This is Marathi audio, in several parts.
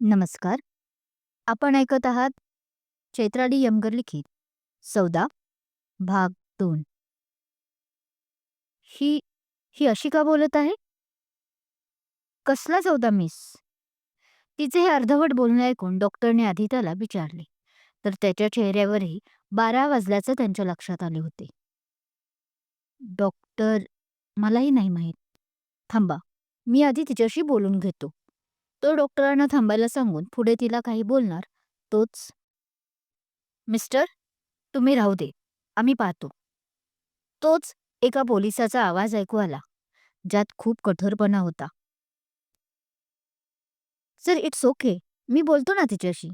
नमस्कार. आपण ऐकत आहात चैत्राली यमगर लिखित सौदा भाग दोन. ही ही अशी का बोलत आहे? कसला सौदा मिस? तिचे हे अर्धवट बोलणे ऐकून डॉक्टरने आधी त्याला विचारले. तर त्याच्या चेहऱ्यावरही बारा वाजल्याचं त्यांच्या लक्षात आले होते. डॉक्टर मलाही नाही माहीत. थांबा मी आधी तिच्याशी बोलून घेतो. तो डॉक्टरांना थांबायला सांगून पुढे तिला काही बोलणार तोच मिस्टर तुम्ही राहू दे आम्ही पाहतो. तोच एका पोलिसाचा आवाज ऐकू आला ज्यात खूप कठोरपणा होता. सर इट्स ओके मी बोलतो ना तिच्याशी.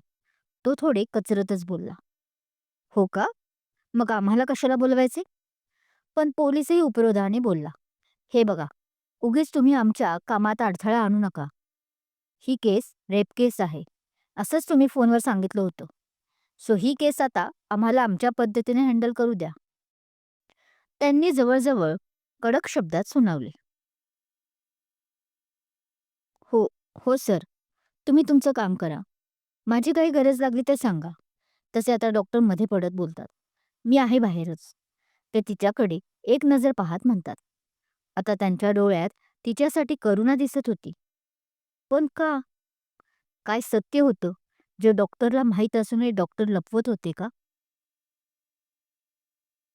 तो थोडे कचरतच बोलला. हो का? मग आम्हाला कशाला बोलवायचे? पण पोलीसही उपरोधाने बोलला हे बघा उगीच तुम्ही आमच्या कामात अडथळा आणू नका. ही केस रेप केस आहे असंच तुम्ही फोनवर सांगितलं होतं. सो ही केस आता आम्हाला आमच्या पद्धतीने हँडल करू द्या. त्यांनी जवळजवळ कडक शब्दात सुनावले. हो हो सर. तुम्ही तुमचं काम करा. माझी काही गरज लागली तर सांगा. तसे आता डॉक्टरमध्ये पडत बोलतात. मी आहे बाहेरच. ते तिच्याकडे एक नजर पाहत म्हणतात. आता त्यांच्या डोळ्यात तिच्यासाठी करुणा दिसत होती. पण का? काय सत्य होतं? जे डॉक्टरला माहीत असूनही डॉक्टर लपवत होते का?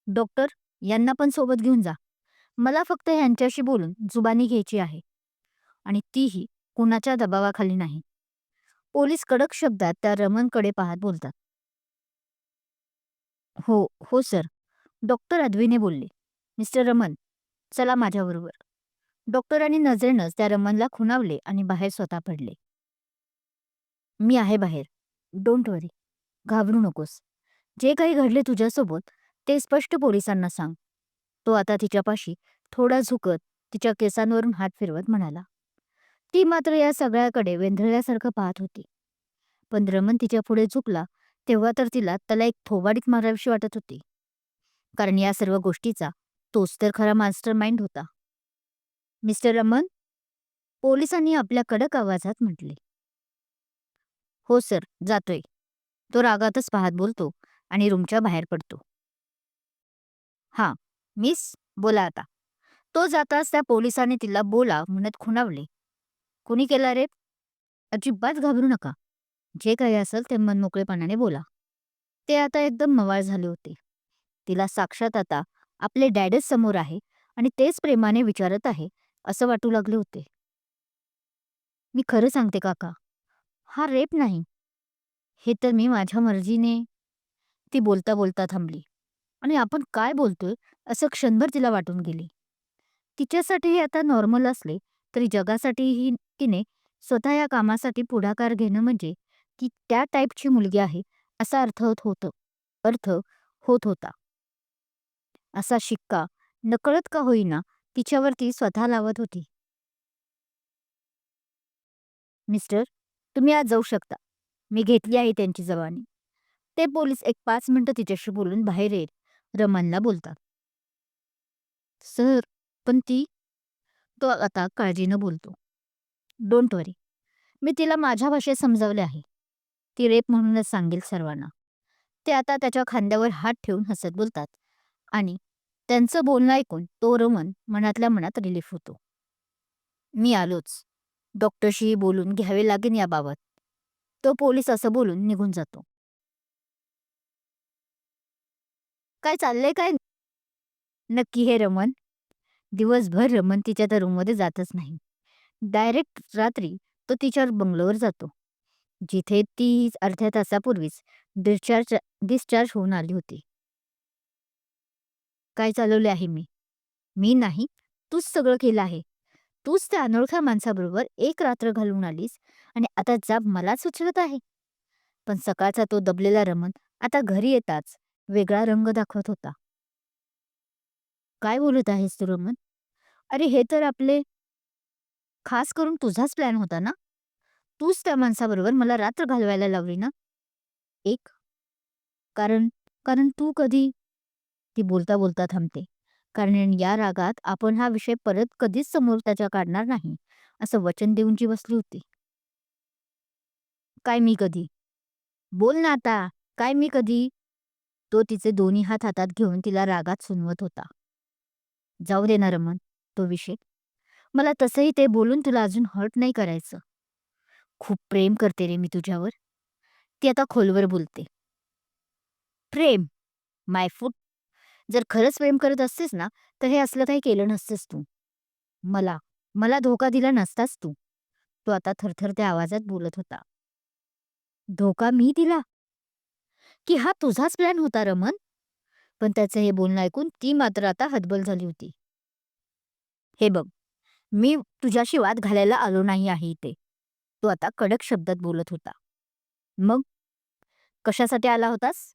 डॉक्टर यांना पण सोबत घेऊन जा. मला फक्त यांच्याशी बोलून जुबानी घ्यायची आहे. आणि तीही कुणाच्या दबावाखाली नाही. पोलीस कडक शब्दात त्या रमनकडे पाहत बोलतात. हो हो सर. डॉक्टर अद्वीने बोलले. मिस्टर रमन चला माझ्याबरोबर. डॉक्टरांनी नजरेनंच त्या रमनला खुणावले आणि बाहेर स्वतः पडले. मी आहे बाहेर. Don't worry. घाबरू नकोस. जे काही घडले तुझ्यासोबत ते स्पष्ट पोलिसांना सांग. तो आता तिच्यापाशी थोडा झुकत तिच्या केसांवरून हात फिरवत म्हणाला. ती मात्र या सगळ्याकडे वेंधळल्यासारखं पाहत होती. पण रमन तिच्या पुढे झुकला तेव्हा तर तिला त्याला एक थोबाडीत मारावीशी वाटत होती. कारण या सर्व गोष्टीचा तोच तर खरा मास्टर माइंड होता. मिस्टर रमन? पोलिसांनी आपल्या कडक आवाजात म्हटले. हो सर जातोय. तो रागातच पाहत बोलतो आणि रूमच्या बाहेर पडतो. हा मिस बोला आता. तो जाताच त्या पोलिसाने तिला बोला म्हणत खुणावले. कुणी केला रे? अजिबात घाबरू नका. जे काही असेल ते मनमोकळेपणाने बोला. ते आता एकदम मवाळ झाले होते. तिला साक्षात आता आपले डॅडच समोर आहे आणि तेच प्रेमाने विचारत आहे असं वाटू लागले होते. मी खरं सांगते काका हा रेप नाही. हे तर मी माझ्या मर्जीने. ती बोलता बोलता थांबली. आणि आपण काय बोलतोय असं क्षणभर तिला वाटून गेली. तिच्यासाठी हे आता नॉर्मल असले तरी जगासाठीही तिने स्वतः या कामासाठी पुढाकार घेणं म्हणजे ती त्या टाईपची मुलगी आहे असा अर्थ होत होतं अर्थ होत होता. असा शिक्का नकळत का होईना तिच्यावरती स्वतः लावत होती. मिस्टर तुम्ही आज जाऊ शकता. मी घेतली आहे त्यांची जवानी ते पोलीस एक पाच मिनिटं तिच्याशी बोलून बाहेर येत रमनला बोलतात. सर पण ती तो आता काळजीनं बोलतो. डोंट वरी. मी तिला माझ्या भाषेत समजावले आहे. ती रेप म्हणूनच सांगेल सर्वांना. ते आता त्याच्या खांद्यावर हात ठेवून हसत बोलतात आणि त्यांचं बोलणं ऐकून तो रमन मनातल्या मनात रिलीफ होतो. मी आलोच. डॉक्टरशीही बोलून घ्यावे लागेल याबाबत. तो पोलीस असं बोलून निघून जातो. काय चाललंय काय? नक्की हे रमन? दिवसभर रमन तिच्या त्या रूममध्ये जातच नाही. डायरेक्ट रात्री तो तिच्या बंगलोवर जातो. जिथे ती अर्ध्या तासापूर्वीच डिस्चार्ज डिस्चार्ज होऊन आली होती. काय चालवले आहे मी? मी नाही तूच सगळं केलं आहे. तूच त्या अनोळख्या माणसाबरोबर एक रात्र घालवून आलीस आणि आता जाब मलाच उचलत आहे. पण सकाळचा तो दबलेला रमन आता घरी येताच वेगळा रंग दाखवत होता. काय बोलत आहेस तू रमन अरे हे तर आपले खास करून तुझाच प्लॅन होता ना? तूच त्या माणसाबरोबर मला रात्र घालवायला लावली ना? एक कारण कारण तू कधी ती बोलता बोलता थांबते. कारण या रागात आपण हा विषय परत कधीच समोर त्याच्या काढणार नाही असं वचन देऊन जी बसली होती. काय मी कधी? बोल ना आता काय मी कधी? तो तिचे दोन्ही हात हातात घेऊन तिला रागात सुनवत होता. जाऊ दे ना रमन तो विषय. मला तसंही ते बोलून तुला अजून हर्ट नाही करायचं. खूप प्रेम करते रे मी तुझ्यावर. ती आता खोलवर बोलते. प्रेम माय फूट जर खरंच प्रेम करत असतेस ना तर हे असलं काही केलं नसतेस तू. मला मला धोका दिला नसतास तू. तो आता थरथरत्या आवाजात बोलत होता. धोका मी दिला? की हा तुझाच प्लॅन होता रमन? पण त्याचं हे बोलणं ऐकून ती मात्र आता हतबल झाली होती. हे बघ मी तुझ्याशी वाद घालायला आलो नाही आहे इथे. तो आता कडक शब्दात बोलत होता. मग? कशासाठी आला होतास?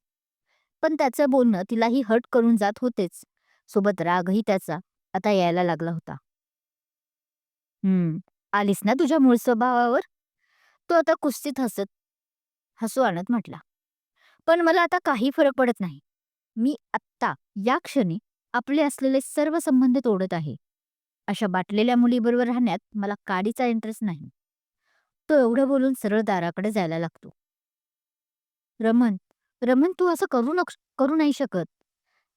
पण त्याचं बोलणं तिलाही हट करून जात होतेच. सोबत रागही त्याचा आता यायला लागला होता. हम्म आलीस ना तुझ्या मूळ स्वभावावर? तो आता कुस्तीत हसत हसू आणत म्हटला. पण मला आता काही फरक पडत नाही. मी आत्ता या क्षणी आपले असलेले सर्व संबंध तोडत आहे. अशा बाटलेल्या मुलीबरोबर राहण्यात मला काडीचा इंटरेस्ट नाही. तो एवढं बोलून सरळ दाराकडे जायला लागतो. रमन रमन तू असं करू नक करू नाही शकत.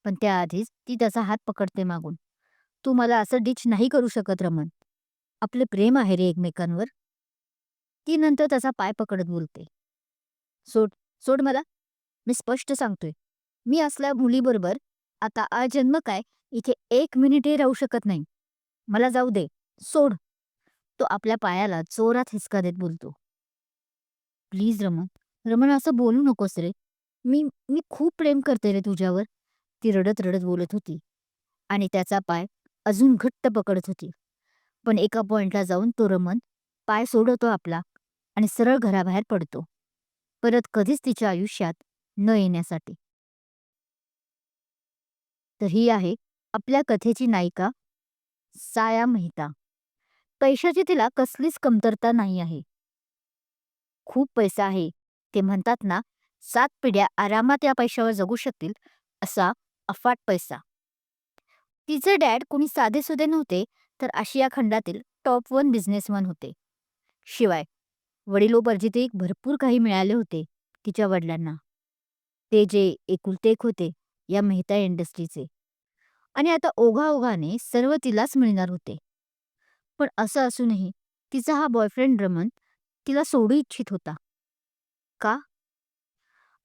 पण त्याआधीच ती त्याचा हात पकडते मागून. तू मला असं डिच नाही करू शकत रमन आपले प्रेम आहे रे एकमेकांवर. ती नंतर त्याचा पाय पकडत बोलते. सोड सोड मला. मी स्पष्ट सांगतोय. मी असल्या मुलीबरोबर आता अजन्म काय इथे एक मिनिटही राहू शकत नाही. मला जाऊ दे. सोड. तो आपल्या पायाला जोरात हिसका देत बोलतो. प्लीज रमन रमन असं बोलू नकोस रे. मी मी खूप प्रेम करते रे तुझ्यावर. ती रडत रडत बोलत होती. आणि त्याचा पाय अजून घट्ट पकडत होती. पण एका पॉइंटला जाऊन तो रमन पाय सोडवतो आपला आणि सरळ घराबाहेर पडतो. परत कधीच तिच्या आयुष्यात न येण्यासाठी. तर ही आहे आपल्या कथेची नायिका साया मेहता. पैशाची तिला कसलीच कमतरता नाही आहे. खूप पैसा आहे ते म्हणतात ना सात पिढ्या आरामात या पैशावर जगू शकतील असा अफाट पैसा. तिचे डॅड कोणी साधेसुधे नव्हते तर आशिया खंडातील टॉप वन बिझनेसमॅन होते. शिवाय वडिलोपार्जित एक भरपूर काही मिळाले होते तिच्या वडिलांना. ते जे एकुलते एक होते या मेहता इंडस्ट्रीचे. आणि आता ओघाओघाने सर्व तिलाच मिळणार होते. पण असं असूनही तिचा हा बॉयफ्रेंड रमन तिला सोडू इच्छित होता. का?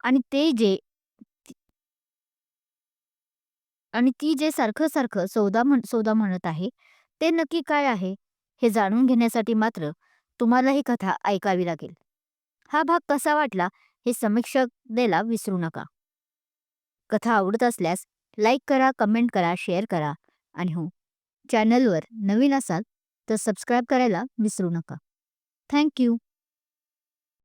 आणि ते जे आणि ती जे सारखं सारखं सौदा म्हण सौदा म्हणत आहे ते नक्की काय आहे हे जाणून घेण्यासाठी मात्र तुम्हाला ही कथा ऐकावी लागेल. हा भाग कसा वाटला हे समीक्षक द्यायला विसरू नका. कथा आवडत असल्यास लाईक करा कमेंट करा शेअर करा आणि हो चॅनलवर नवीन असाल तर सबस्क्राईब करायला विसरू नका. थँक्यू